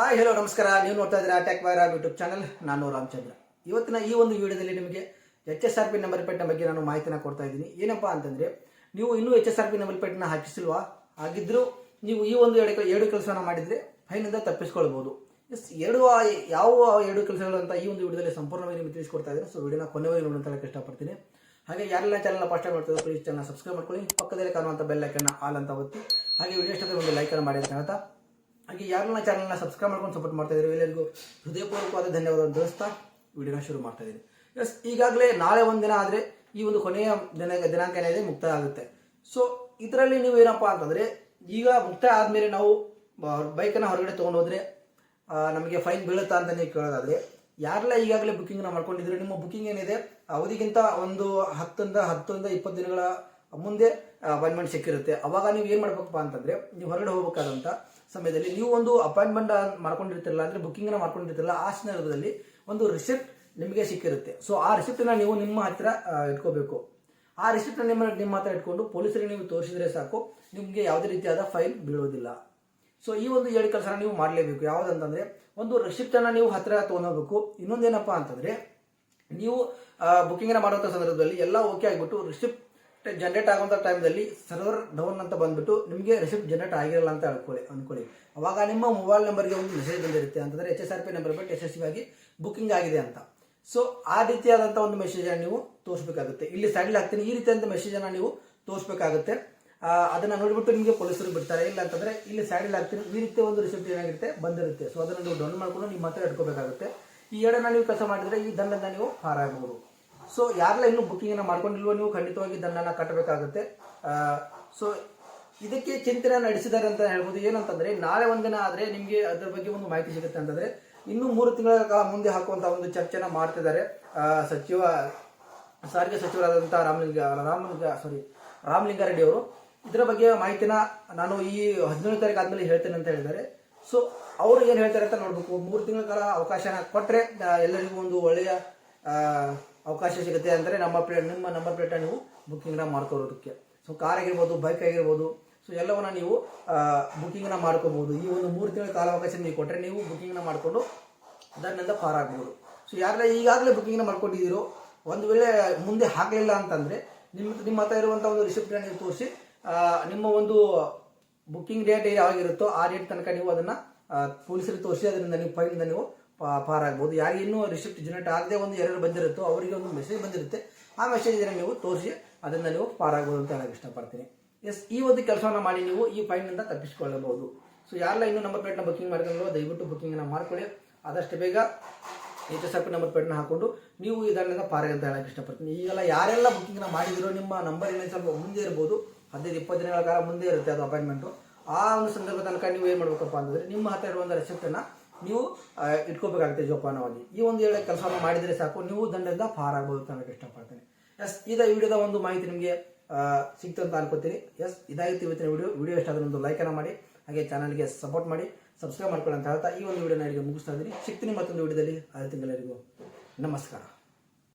Hi hello ನಮಸ್ಕಾರ. ನೀವು ನೋಡ್ತಾ ಇದ್ದೀರಾ ಟೆಕ್ ವೈರಾ ಯೂಟ್ಯೂಬ್ ಚಾನಲ್ ನಾನು ರಾಮಚಂದ್ರ. ಇವತ್ತಿನ ಈ ಒಂದು ವಿಡಿಯೋದಲ್ಲಿ ನಿಮಗೆ H S R P number ಪ್ಲೇಟ್ನ ಬಗ್ಗೆ ನಾನು ಮಾಹಿತಿನ ಕೊಡ್ತಾ ಇದ್ದೀನಿ. ಏನಪ್ಪಾ ಅಂತಂದ್ರೆ, ನೀವು ಇನ್ನೂ H S R P number ಪ್ಲೇಟ್ನ ಹಾಕಿಸಿಲ್ವಾ? ಹಾಗಿದ್ದರೂ ನೀವು ಈ ಒಂದು ಎರಡು ಎರಡು ಕೆಲಸನ ಮಾಡಿದ್ರೆ ಫೈನಿಂದ ತಪ್ಪಿಸ್ಕೊಳ್ಬೋದು. ಎಸ್, ಎರಡು ಯಾವ ಎರಡು ಕೆಲಸಗಳು ಅಂತ ಈ ಒಂದು ವಿಡಿಯೋದಲ್ಲಿ ಸಂಪೂರ್ಣವಾಗಿ ನಿಮಗೆ ತಿಳಿಸ್ಕೊಡ್ತಾ ಇದ್ದೀನಿ. ಸೊ ವಿಡಿಯೋನ ಕೊನೆವರೆಗೆ ಹೇಳಕ್ಕೆ ಇಷ್ಟಪಡ್ತೀನಿ. ಹಾಗೆ ಯಾರೆಲ್ಲ ಚಾನಲ್ನ ಫಸ್ಟ್ ಟೈಮ್ ಮಾಡ್ತಿದ್ರು ಪ್ಲೀಸ್ ಚಾನಲ್ ಸಬ್ಸ್ಕ್ರೈಬ್ ಮಾಡ್ಕೊಳ್ಳಿ. ಪಕ್ಕದಲ್ಲಿ ಕಾಣುವಂಥ ಬೆಲ್ ಐಕನ್ನ ಆಲ್ ಅಂತ ಒತ್ತಿ. ಹಾಗೆ ವಿಡಿಯೋ ಇಷ್ಟದಲ್ಲಿ ಒಂದು ಲೈಕನ್ನು ಮಾಡಿ ಅಂತ ಹೇಳ್ತಾ. ಹಾಗೆ ಯಾರೆಲ್ಲ ಚಾನಲ್ನ ಸಬ್ಸ್ಕ್ರೈಬ್ ಮಾಡ್ಕೊಂಡು ಸಪೋರ್ಟ್ ಮಾಡ್ತಾ ಇದ್ದಾರೆ ಎಲ್ಲರಿಗೂ ಹೃದಯಪೂರ್ವಕವಾದ ಧನ್ಯವಾದ. ತಿಳಿಸ್ತಾ ವಿಡಿಯೋನ ಶುರು ಮಾಡ್ತಾ ಇದ್ದೀನಿ. ಎಸ್ ಈಗಾಗಲೇ ನಾಳೆ ಒಂದು ದಿನ ಆದರೆ ಈ ಒಂದು ಕೊನೆಯ ದಿನ ದಿನಾಂಕ ಏನಿದೆ ಮುಕ್ತಾಯ ಆಗುತ್ತೆ. ಸೊ ಇದರಲ್ಲಿ ನೀವು ಏನಪ್ಪ ಅಂತಂದರೆ, ಈಗ ಮುಕ್ತಾಯ ಆದಮೇಲೆ ನಾವು ಬೈಕನ್ನು ಹೊರಗಡೆ ತೊಗೊಂಡು ಹೋದರೆ ನಮಗೆ ಫೈನ್ ಬೀಳುತ್ತಾ ಅಂತ ನೀವು ಕೇಳೋದಾದರೆ, ಯಾರೆಲ್ಲ ಈಗಾಗಲೇ ಬುಕ್ಕಿಂಗ್ನ ಮಾಡ್ಕೊಂಡಿದ್ರೆ ನಿಮ್ಮ ಬುಕಿಂಗ್ ಏನಿದೆ, ಅವಧಿಗಿಂತ ಒಂದು ಹತ್ತರಿಂದ ಹತ್ತರಿಂದ ಇಪ್ಪತ್ತು ದಿನಗಳ ಮುಂದೆ ಅಪಾಯಿಂಟ್ಮೆಂಟ್ ಸಿಕ್ಕಿರುತ್ತೆ. ಅವಾಗ ನೀವು ಏನು ಮಾಡ್ಬೇಕಪ್ಪ ಅಂತಂದರೆ, ನೀವು ಹೊರಗಡೆ ಹೋಗಬೇಕಾದಂಥ ಸಮಯದಲ್ಲಿ ನೀವು ಒಂದು ಅಪಾಯಿಂಟ್ಮೆಂಟ್ ಮಾಡ್ಕೊಂಡಿರ್ತಿರಲ್ಲ ಅಂದ್ರೆ ಬುಕಿಂಗ್ನ ಮಾಡ್ಕೊಂಡಿರ್ತಿರಲ್ಲ, ಆ ಸಂದರ್ಭದಲ್ಲಿ ಒಂದು ರಿಸಿಪ್ಟ್ ನಿಮಗೆ ಸಿಕ್ಕಿರುತ್ತೆ. ಸೊ ಆ ರಿಸಿಪ್ಟನ್ನ ನೀವು ನಿಮ್ಮ ಹತ್ತಿರ ಇಟ್ಕೋಬೇಕು. ಆ ರಿಸಿಪ್ಟ್ ನಿಮ್ಮ ನಿಮ್ಮ ಹತ್ರ ಇಟ್ಕೊಂಡು ಪೊಲೀಸರಿಗೆ ನೀವು ತೋರಿಸಿದ್ರೆ ಸಾಕು, ನಿಮಗೆ ಯಾವುದೇ ರೀತಿಯಾದ ಫೈಲ್ ಬೀಳೋದಿಲ್ಲ. ಸೊ ಈ ಒಂದು ಎರಡು ಕೆಲಸನ ನೀವು ಮಾಡಲೇಬೇಕು. ಯಾವುದಂತಂದ್ರೆ, ಒಂದು ರಿಸಿಪ್ಟ್ ಅನ್ನ ನೀವು ಹತ್ರ ತೊಗೊಂಡೋಗ್ಬೇಕು. ಇನ್ನೊಂದೇನಪ್ಪಾ ಅಂತಂದ್ರೆ, ನೀವು ಬುಕಿಂಗ್ ಮಾಡುವಂಥ ಸಂದರ್ಭದಲ್ಲಿ ಎಲ್ಲ ಓಕೆ ಆಗಿಬಿಟ್ಟು ರಿಸಿಪ್ಟ್ ಜನರೇಟ್ ಆಗುವಂಥ ಟೈಮ್ದಲ್ಲಿ ಸರ್ವರ್ ಡೌನ್ ಅಂತ ಬಂದ್ಬಿಟ್ಟು ನಿಮಗೆ ರಿಸಿಪ್ಟ್ ಜನರೇಟ್ ಆಗಿರಲ್ಲ ಅಂತ ಹೇಳ್ಕೊಳ್ಳಿ ಅನ್ಕೊಳ್ಳಿ. ಅವಾಗ ನಿಮ್ಮ ಮೊಬೈಲ್ ನಂಬರ್ಗೆ ಒಂದು ಮೆಸೇಜ್ ಬಂದಿರುತ್ತೆ. ಅಂತಂದ್ರೆ H S R P number but ಯಶಸ್ವಿಯಾಗಿ ಬುಕಿಂಗ್ ಆಗಿದೆ ಅಂತ. ಸೊ ಆ ರೀತಿಯಾದಂಥ ಒಂದು ಮೆಸೇಜ್ ಅನ್ನು ನೀವು ತೋರಿಸಬೇಕಾಗುತ್ತೆ. ಇಲ್ಲಿ ಸೈಡಲ್ಲಿ ಹಾಕ್ತೀನಿ. ಈ ರೀತಿಯಾದಂಥ ಮೆಸೇಜ್ ಅನ್ನ ನೀವು ತೋರಿಸಬೇಕಾಗುತ್ತೆ. ಅದನ್ನ ನೋಡಿಬಿಟ್ಟು ನಿಮಗೆ ಪೊಲೀಸರು ಬಿಡ್ತಾರೆ. ಇಲ್ಲ ಅಂತಂದ್ರೆ ಇಲ್ಲಿ ಸೈಡಲ್ಲಿ ಹಾಕ್ತೀನಿ. ಈ ರೀತಿಯ ಒಂದು ರಿಸಿಪ್ಟ್ ಏನಾಗಿರುತ್ತೆ? ಬಂದಿರುತ್ತೆ. ಸೊ ಅದನ್ನು ನೀವು ಡೌನ್ ಮಾಡ್ಕೊಂಡು ನಿಮ್ಮ ಹತ್ರ ಇಟ್ಕೋಬೇಕಾಗುತ್ತೆ. ಈ ಎರಡನ್ನ ನೀವು ಕೆಲಸ ಮಾಡಿದ್ರೆ ಈ ದಂಡದಿಂದ ನೀವು ಹಾರಾಗಬಹುದು ಸೊ ಯಾರೆಲ್ಲ ಇನ್ನೂ ಬುಕ್ಕಿಂಗನ್ನು ಮಾಡ್ಕೊಂಡಿಲ್ವೋ ನೀವು ಖಂಡಿತವಾಗಿ ದಂಡನ ಕಟ್ಟಬೇಕಾಗುತ್ತೆ ಸೊ ಇದಕ್ಕೆ ಚಿಂತನೆ ನಡೆಸಿದ್ದಾರೆ ಅಂತ ಹೇಳ್ಬೋದು. ಏನಂತಂದ್ರೆ, ನಾಳೆ ಒಂದಿನ ಆದ್ರೆ ನಿಮಗೆ ಅದ್ರ ಬಗ್ಗೆ ಒಂದು ಮಾಹಿತಿ ಸಿಗುತ್ತೆ ಅಂತಂದ್ರೆ, ಇನ್ನು ಮೂರು ತಿಂಗಳ ಕಾಲ ಮುಂದೆ ಹಾಕುವಂಥ ಒಂದು ಚರ್ಚೆನ ಮಾಡ್ತಿದ್ದಾರೆ. ಸಚಿವ, ಸಾರಿಗೆ ಸಚಿವರಾದಂಥ ರಾಮಲಿಂಗ ರಾಮಲಿಂಗ ಸಾರಿ ರಾಮಲಿಂಗಾರೆಡ್ಡಿ ಅವರು. ಇದರ ಬಗ್ಗೆ ಮಾಹಿತಿನ ನಾನು ಈ ಹದಿನೇಳು ತಾರೀಕು ಆದ್ಮೇಲೆ ಹೇಳ್ತೇನೆ ಅಂತ ಹೇಳಿದ್ದಾರೆ. ಸೊ ಅವರು ಏನು ಹೇಳ್ತಾರೆ ಅಂತ ನೋಡ್ಬೇಕು. ಮೂರು ತಿಂಗಳ ಕಾಲ ಅವಕಾಶನ ಕೊಟ್ಟರೆ ಎಲ್ಲರಿಗೂ ಒಂದು ಒಳ್ಳೆಯ ಅವಕಾಶ ಸಿಗುತ್ತೆ ಅಂದರೆ ನಮ್ಮ ಪ್ಲೇಟ್ ನಿಮ್ಮ ನಂಬರ್ ಪ್ಲೇಟನ್ನು ನೀವು ಬುಕ್ಕಿಂಗ್ನ ಮಾಡ್ಕೊಳ್ಳೋದಕ್ಕೆ. ಸೊ ಕಾರ್ ಆಗಿರ್ಬೋದು ಬೈಕ್ ಆಗಿರ್ಬೋದು ಸೊ ಎಲ್ಲವನ್ನ ನೀವು ಬುಕ್ಕಿಂಗ್ನ ಮಾಡ್ಕೋಬಹುದು ಈ ಒಂದು ಮೂರು ತಿಂಗಳ ಕಾಲಾವಕಾಶ ನೀವು ಕೊಟ್ಟರೆ ನೀವು ಬುಕ್ಕಿಂಗ್ನ ಮಾಡಿಕೊಂಡು ಅದರಿಂದ ಪಾರ್ ಆಗ್ಬೋದು. ಸೊ ಯಾರೆಲ್ಲ ಈಗಾಗಲೇ ಬುಕ್ಕಿಂಗ್ನ ಮಾಡ್ಕೊಂಡಿದ್ದೀರೋ, ಒಂದು ವೇಳೆ ಮುಂದೆ ಹಾಕಲಿಲ್ಲ ಅಂತಂದರೆ, ನಿಮ್ಮ ನಿಮ್ಮ ಹತ್ರ ಇರುವಂಥ ಒಂದು ರಿಸಿಪ್ಟ್ ನೀವು ತೋರಿಸಿ ನಿಮ್ಮ ಒಂದು ಬುಕ್ಕಿಂಗ್ ಡೇಟ್ ಯಾವಾಗಿರುತ್ತೋ ಆ ಡೇಟ್ ತನಕ ನೀವು ಅದನ್ನು ಪೊಲೀಸರಿಗೆ ತೋರಿಸಿ, ಅದರಿಂದ ನೀವು ಫೈನಿಂದ ನೀವು ಪಾರಾಗ್ಬೋದು ಯಾರಿಗೆ ಇನ್ನೂ ರಿಸಿಪ್ಟ್ ಜನರೇಟ್ ಆಗದೆ ಒಂದು ಎರಡು ಬಂದಿರುತ್ತೋ ಅವರಿಗೆ ಒಂದು ಮೆಸೇಜ್ ಬಂದಿರುತ್ತೆ. ಆ ಮೆಸೇಜ್ ನೀವು ತೋರಿಸಿ ಅದರಿಂದ ನೀವು ಪಾರಾಗ್ಬೋದು ಅಂತ ಹೇಳಕ್ಕೆ ಇಷ್ಟಪಡ್ತೀನಿ. ಎಸ್ ಈ ಒಂದು ಕೆಲಸವನ್ನು ಮಾಡಿ ನೀವು ಈ ಫೈನಿಂದ ತಪ್ಪಿಸಿಕೊಳ್ಳಬಹುದು. ಸೊ ಯಾರೆಲ್ಲ ಇನ್ನೂ ನಂಬರ್ ಪ್ಲೇಟ್ನ ಬುಕಿಂಗ್ ಮಾಡ್ಕೊಂಡ್ರು ದಯವಿಟ್ಟು ಬುಕ್ಕಿಂಗನ್ನು ಮಾಡಿಕೊಳ್ಳಿ. ಆದಷ್ಟು ಬೇಗ ಎಚ್ ಎಸ್ ಎಫ್ ನಂಬರ್ ಪ್ಲೇಟ್ನ ಹಾಕೊಂಡು ನೀವು ಇದರಿಂದ ಪಾರಾಗಿ ಅಂತ ಹೇಳಕ್ಕೆ ಇಷ್ಟಪಡ್ತೀನಿ. ಈಗೆಲ್ಲ ಯಾರೆಲ್ಲ ಬುಕಿಂಗ್ನ ಮಾಡಿದಿರೋ ನಿಮ್ಮ ನಂಬರ್ ಏನೇ ಸ್ವಲ್ಪ ಮುಂದೆ ಇರ್ಬೋದು. ಹದಿನೈದು, ಇಪ್ಪತ್ತು ದಿನಗಳ ಕಾಲ ಮುಂದೆ ಇರುತ್ತೆ ಅದು ಅಪಾಯಿಂಟ್ಮೆಂಟು ಆ ಒಂದು ಸಂದರ್ಭ ತನಕ ನೀವು ಏನು ಮಾಡಬೇಕಪ್ಪ ಅಂತಂದರೆ, ನಿಮ್ಮ ಹತ್ತಿರ ಇರುವಂಥ ರೆಸಿಪ್ಟನ್ನು ನೀವು ಇಟ್ಕೋಬೇಕಾಗುತ್ತೆ ಜೋಪಾನವಾಗಿ. ಈ ಒಂದು ಏಳು ಕೆಲಸವನ್ನು ಮಾಡಿದರೆ ಸಾಕು. ನೀವು ದಂಡದಿಂದ ಪಾರಾಗ್ಬೋದು ಅಂತ ಇಷ್ಟಪಡ್ತೇನೆ. ಎಸ್, ಇದ ವಿಡಿಯೋದ ಒಂದು ಮಾಹಿತಿ ನಿಮಗೆ ಸಿಕ್ತು ಅಂತ ಅನ್ಕೋತೀನಿ. ಎಸ್ ಇದಾಗಿತ್ತು ಇವತ್ತಿನ ವಿಡಿಯೋ ವಿಡಿಯೋ ಇಷ್ಟ ಆದರೆ ಒಂದು ಲೈಕನ್ನು ಮಾಡಿ, ಹಾಗೆ ಚಾನಲ್ಗೆ ಸಪೋರ್ಟ್ ಮಾಡಿ ಸಬ್ಸ್ಕ್ರೈಬ್ ಮಾಡ್ಕೊಳ್ಳಿ ಅಂತ ಹೇಳ್ತಾ ಈ ಒಂದು ವಿಡಿಯೋನ ಇಲ್ಲಿಗೆ ಮುಗಿಸ್ತಾ ಇದ್ದೀನಿ. ಸಿಗ್ತೀನಿ ಮತ್ತೊಂದು ವಿಡಿಯೋದಲ್ಲಿ ಆದ ತಿಂಗಳರಿಗೂ ನಮಸ್ಕಾರ.